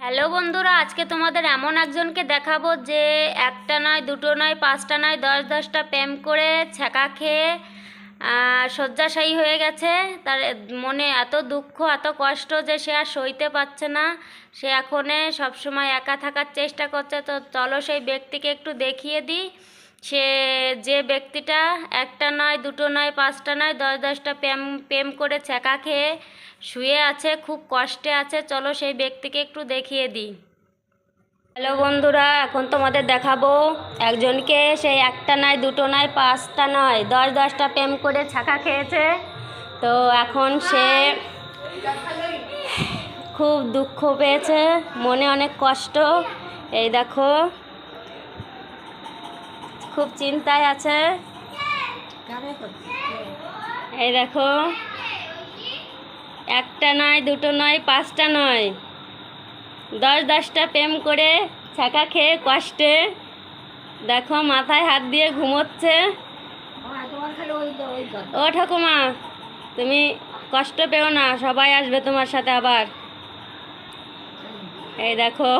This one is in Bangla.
হ্যালো বন্ধুরা, আজকে তোমাদের এমন একজনকে দেখাবো যে একটা নয়, দুটো নয়, পাঁচটা নয়, দশ দশটা প্রেম করে ছ্যাঁকা খেয়ে শয্যাশায়ী হয়ে গেছে। তার মনে এত দুঃখ, এত কষ্ট যে সে আর সইতে পারছে না। সে এখনে সবসময় একা থাকার চেষ্টা করছে। তো চলো সেই ব্যক্তিকে একটু দেখিয়ে দিই। সে যে ব্যক্তিটা একটা নয়, দুটো নয়, পাঁচটা নয়, দশ দশটা প্রেম প্রেম করে ছ্যাঁকা খেয়ে শুয়ে আছে, খুব কষ্টে আছে, চলো সেই ব্যক্তিকে একটু দেখিয়ে দিই। হ্যালো বন্ধুরা, এখন তোমাদের দেখাবো একজনকে সেই একটা নয়, দুটো নয়, পাঁচটা নয়, দশ দশটা প্রেম করে ছাকা খেয়েছে। তো এখন সে খুব দুঃখ পেয়েছে, মনে অনেক কষ্ট। এই দেখো খুব চিন্তায় আছে? এই দেখো। একটা নয়, দুটো নয়, পাঁচটা নয়। দশ দশটা প্রেম করে ছাকা খেয়ে কষ্টে দেখো মাথায় হাত দিয়ে ঘুমোচ্ছে। ও ঠাকুমা, তুমি কষ্ট পেও না, সবাই আসবে তোমার সাথে আবার। এই দেখো।